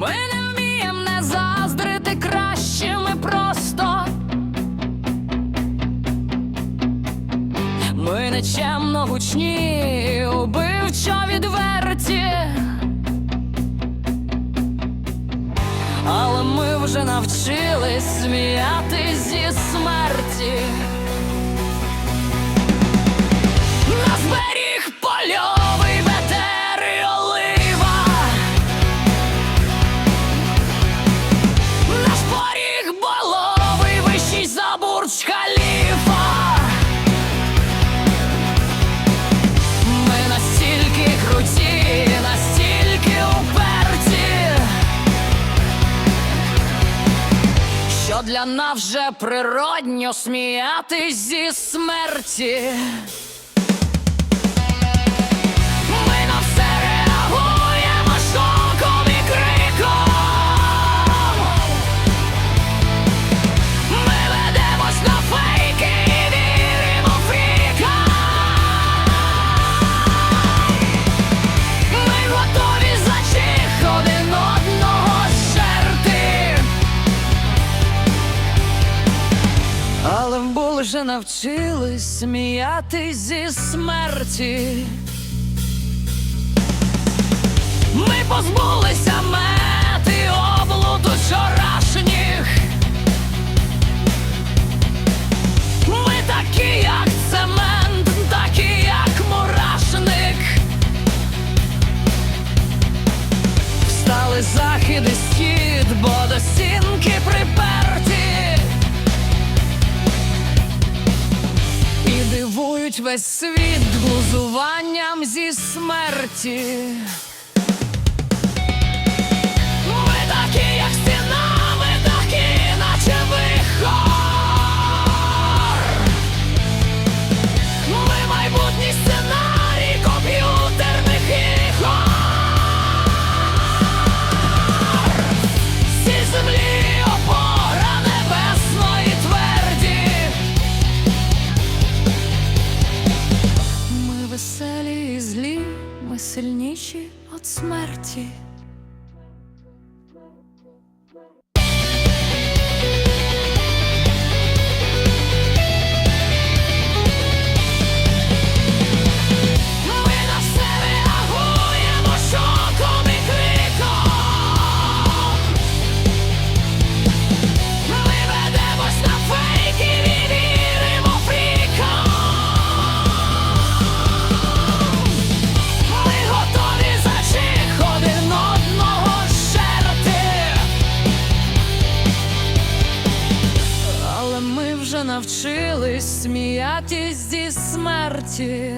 Ми не вміємо не заздрити краще ми просто. Ми нечемно гучні, убивчо відверті, але ми вже навчились сміяти зі смерті. Вже природньо сміятись зі смерті. Вже навчились сміятись зі смерті. Ми позбулися мети облуду вчорашніх. Ми такі, як цемент, такі, як мурашник. Встали захід і схід, дивують весь світ глузуванням зі смерті. Веселі і злі, ми сильніші від смерті. Навчились сміятись зі смерті.